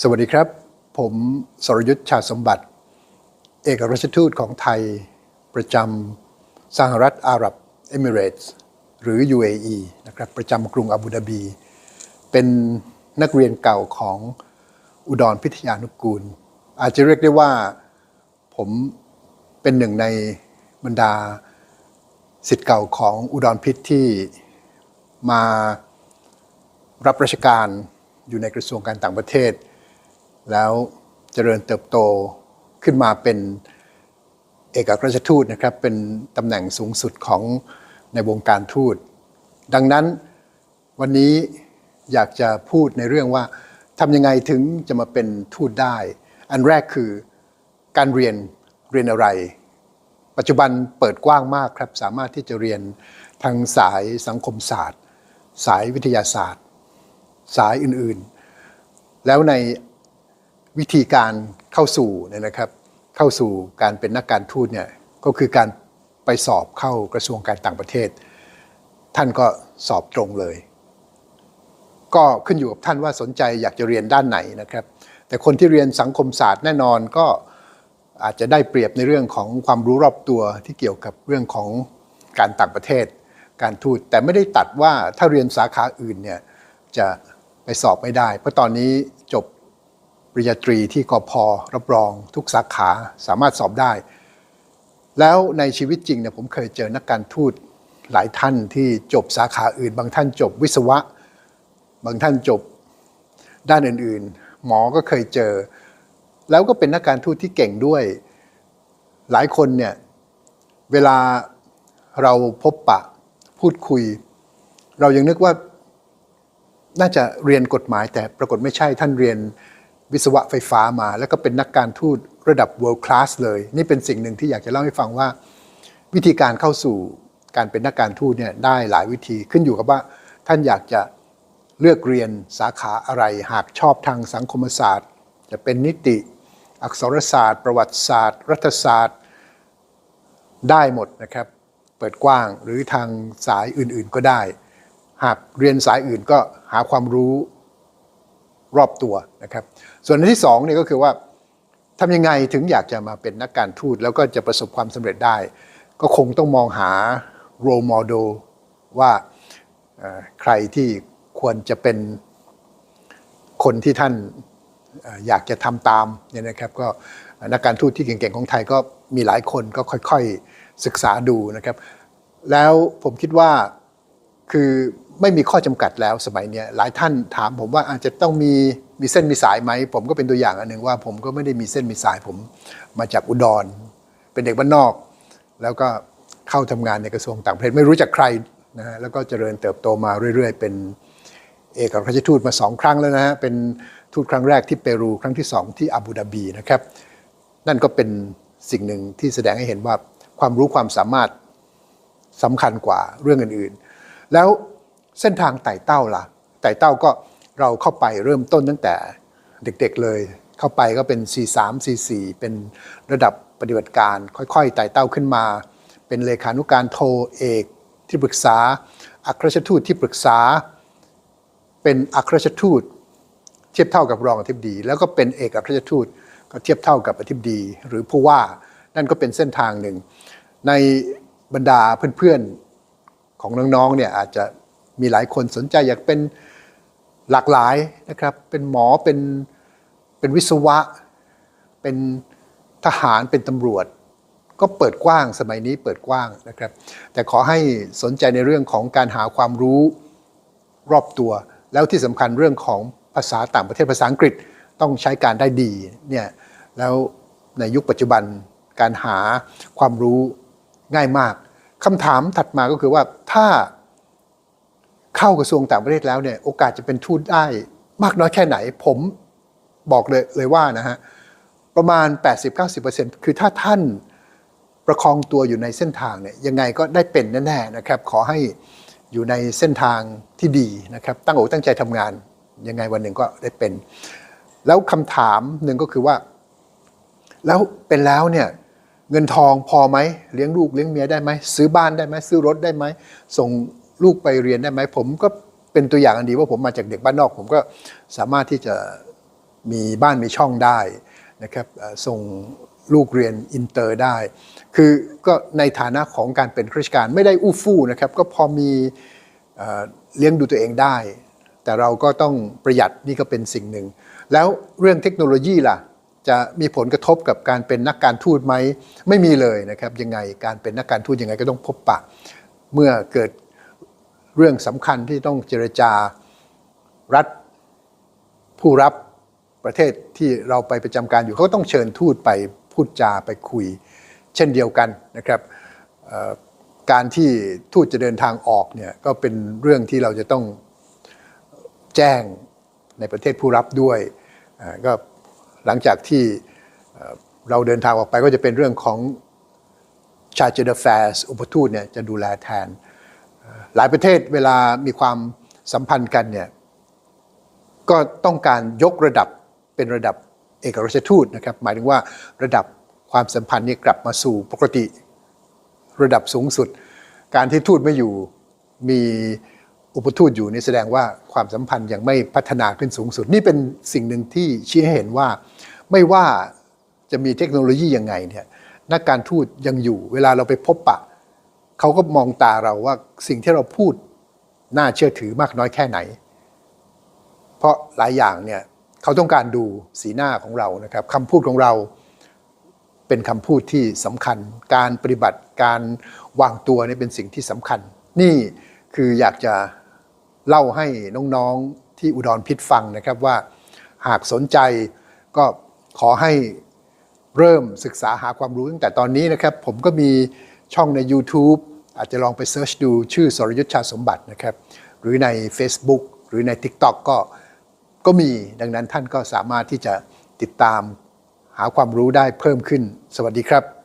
สวัสดีครับ ผมสรยุทธ์ชาสมบัติ เอกรราชทูตของไทย ประจำสหรัฐอาหรับเอมิเรตส์หรือ UAE นะครับประจำกรุงอาบูดาบี เป็นนักเรียนเก่าของอุดรพิทยานุกูล อาจจะเรียกได้ว่าผมเป็นหนึ่งในบรรดาสิทธิ์เก่าของอุดรพิทที่มารับราชการอยู่ในกระทรวงการต่างประเทศ แล้วเจริญเติบโตขึ้นมาเป็นเอกอัครราชทูตนะครับ เป็นตำแหน่งสูงสุดของในวงการทูต ดังนั้นวันนี้อยากจะพูดในเรื่องว่าทำยังไงถึงจะมาเป็นทูตได้ อันแรกคือการเรียนเรียนอะไร ปัจจุบันเปิดกว้างมากครับ สามารถที่จะเรียนทางสายสังคมศาสตร์ สายวิทยาศาสตร์ สายอื่นๆ แล้วใน วิธีการเข้าสู่เนี่ยนะครับ เข้าสู่การเป็นนักการทูตเนี่ยก็คือการไปสอบเข้ากระทรวงการต่างประเทศ ท่านก็สอบตรงเลย ก็ขึ้นอยู่กับท่านว่าสนใจอยากจะเรียนด้านไหนนะครับ แต่คนที่เรียนสังคมศาสตร์แน่นอนก็อาจจะได้เปรียบในเรื่องของความรู้รอบตัวที่เกี่ยวกับเรื่องของการต่างประเทศ การทูตแต่ไม่ได้ตัดว่าถ้าเรียนสาขาอื่นเนี่ยจะไปสอบไม่ได้ เพราะตอนนี้จบ ปริญญาตรีที่กพรับรองทุกสาขาสามารถสอบได้ แล้วในชีวิตจริงเนี่ยผมเคยเจอนักการทูตหลายท่านที่จบสาขาอื่น บางท่านจบวิศวะ บางท่านจบด้านอื่นๆ หมอก็เคยเจอ แล้วก็เป็นนักการทูตที่เก่งด้วย หลายคนเนี่ยเวลาเราพบปะพูดคุย เรายังนึกว่าน่าจะเรียนกฎหมายแต่ปรากฏไม่ใช่ท่านเรียน วิศวะไฟฟ้ามา แล้วก็เป็นนักการทูตระดับ world class เลย นี่เป็นสิ่งหนึ่งที่อยากจะเล่าให้ฟังว่า วิธีการเข้าสู่การเป็นนักการทูตเนี่ยได้หลายวิธีขึ้นอยู่กับว่าท่านอยากจะเลือกเรียนสาขาอะไรหากชอบทางสังคมศาสตร์ จะเป็นนิติ อักษรศาสตร์ ประวัติศาสตร์ รัฐศาสตร์ ได้หมดนะครับ เปิดกว้างหรือทางสายอื่นๆก็ได้ หากเรียนสายอื่นก็หาความรู้ รอบตัวนะครับ ส่วนอันที่สองเนี่ยก็คือว่าทำยังไงถึงอยากจะมาเป็นนักการทูตแล้วก็จะประสบความสำเร็จได้ ก็คงต้องมองหา role model ว่าใครที่ควรจะเป็นคนที่ท่านเอ่ออยากจะทำตามเนี่ยนะครับ ก็นักการทูตที่เก่งๆของไทยก็มีหลายคนก็ค่อยๆศึกษาดูนะครับ แล้วผมคิดว่าคือ ไม่มีข้อจำกัดแล้วสมัยนี้หลายท่านถามผมว่าอาจจะต้องมีมีเส้นมีสายไหม ผมก็เป็นตัวอย่างอันหนึ่งว่า ผมก็ไม่ได้มีเส้นมีสายผมมาจากอุดร เป็นเด็กบ้านนอก แล้วก็เข้าทำงานในกระทรวงต่างประเทศไม่รู้จักใครนะฮะแล้วก็เจริญเติบโตมาเรื่อย ๆ เป็นเอกอัครราชทูตมาสองครั้งแล้วนะฮะเป็นทูตครั้งแรกที่เปรูครั้งที่สองที่อาบูดาบีนะครับ นั่นก็เป็นสิ่งหนึ่งที่แสดงให้เห็นว่าความรู้ความสามารถสำคัญกว่าเรื่องอื่นๆ แล้ว เส้นทางไต่เต้าล่ะ ไต่เต้าก็เราเข้าไปเริ่มต้นตั้งแต่เด็กๆเลย เข้าไปก็เป็น C3 C4 เป็นระดับปฏิบัติการ ค่อยๆไต่เต้าขึ้นมา เป็นเลขานุการโทเอกที่ปรึกษา อัครราชทูตที่ปรึกษา เป็นอัครราชทูต เทียบเท่ากับรองอธิบดี แล้วก็เป็นเอกอัครราชทูตก็เทียบเท่ากับอธิบดี หรือผู้ว่านั่นก็เป็นเส้นทางหนึ่ง ในบรรดาเพื่อนๆของน้องๆเนี่ยอาจจะ มีหลายคนสนใจอยากเป็นหลากหลายนะครับ เป็นหมอเป็นเป็นวิศวะ เป็นทหารเป็นตำรวจ ก็เปิดกว้างสมัยนี้เปิดกว้างนะครับ แต่ขอให้สนใจในเรื่องของการหาความรู้รอบตัว แล้วที่สำคัญเรื่องของภาษาต่างประเทศภาษาอังกฤษต้องใช้การได้ดีเนี่ยแล้วในยุคปัจจุบันการหาความรู้ง่ายมากคำถามถัดมาก็คือว่าถ้า เข้ากระทรวงต่างประเทศแล้วเนี่ยโอกาสจะเป็นทูตได้มากน้อยแค่ไหน ผมบอกเลยเลยว่านะฮะประมาณ 80-90%คือถ้าท่านประคองตัวอยู่ในเส้นทางเนี่ยยังไงก็ได้เป็นแน่ๆนะครับ ขอให้อยู่ในเส้นทางที่ดีนะครับ ตั้งอกตั้งใจทำงาน ยังไงวันหนึ่งก็ได้เป็น แล้วคำถามหนึ่งก็คือว่า แล้วเป็นแล้วเนี่ยเงินทองพอไหมเลี้ยงลูกเลี้ยงเมียได้ไหมซื้อบ้านได้ไหมซื้อรถได้ไหมส่ง ลูกไปเรียนได้ไหมผมก็เป็นตัวอย่างอันดีว่าผมมาจากเด็กบ้านนอก ผมก็สามารถที่จะมีบ้านมีช่องได้นะครับส่งลูกเรียนอินเตอร์ได้ คือก็ในฐานะของการเป็นข้าราชการไม่ได้อู้ฟู่นะครับ ก็พอมีเอ่อเลี้ยงดูตัวเองได้ แต่เราก็ต้องประหยัดนี่ก็เป็นสิ่งหนึ่ง แล้วเรื่องเทคโนโลยีล่ะ จะมีผลกระทบกับการเป็นนักการทูตไหมไม่มีเลยนะครับยังไงการเป็นนักการทูตยังไงก็ต้องพบปะ เมื่อเกิด เรื่องสำคัญที่ต้องเจรจารัฐผู้รับประเทศที่เราไปประจำการอยู่เขาก็ต้องเชิญทูตไปพูดจาไปคุย เช่นเดียวกันนะครับการที่ทูตจะเดินทางออกเนี่ยก็เป็นเรื่องที่เราจะต้องแจ้งในประเทศผู้รับด้วยก็หลังจากที่เราเดินทางออกไปก็จะเป็นเรื่องของ Charge d'Affaires อุปทูตเนี่ยจะดูแลแทน หลายประเทศเวลามีความสัมพันธ์กันเนี่ยก็ต้องการยกระดับเป็นระดับเอกอัครราชทูตนะครับ หมายถึงว่าระดับความสัมพันธ์นี้กลับมาสู่ปกติระดับสูงสุด การที่ทูตไม่อยู่มีอุปทูตอยู่นี่แสดงว่าความสัมพันธ์ยังไม่พัฒนาขึ้นสูงสุด นี่เป็นสิ่งหนึ่งที่ชี้ให้เห็นว่าไม่ว่าจะมีเทคโนโลยียังไงเนี่ยนักการทูตยังอยู่ เวลาเราไปพบปะ เขาก็มองตาเราว่าสิ่งที่เราพูดน่าเชื่อถือมากน้อยแค่ไหน เพราะหลายอย่างเนี่ยเขาต้องการดูสีหน้าของเรานะครับคำพูดของเราเป็นคำพูดที่สำคัญ การปฏิบัติการวางตัวนี่เป็นสิ่งที่สำคัญ นี่คืออยากจะเล่าให้น้องๆที่อุดรพิษฟังนะครับว่าหากสนใจก็ขอให้เริ่มศึกษาหาความรู้ตั้งแต่ตอนนี้นะครับ ผมก็มีช่องใน YouTube อาจจะลองไปเซิร์ชดูชื่อสรยุทธชาสมบัตินะครับ หรือใน Facebook หรือใน TikTok ก็ก็มีดังนั้นท่านก็สามารถที่จะติดตามหาความรู้ได้เพิ่มขึ้น สวัสดีครับ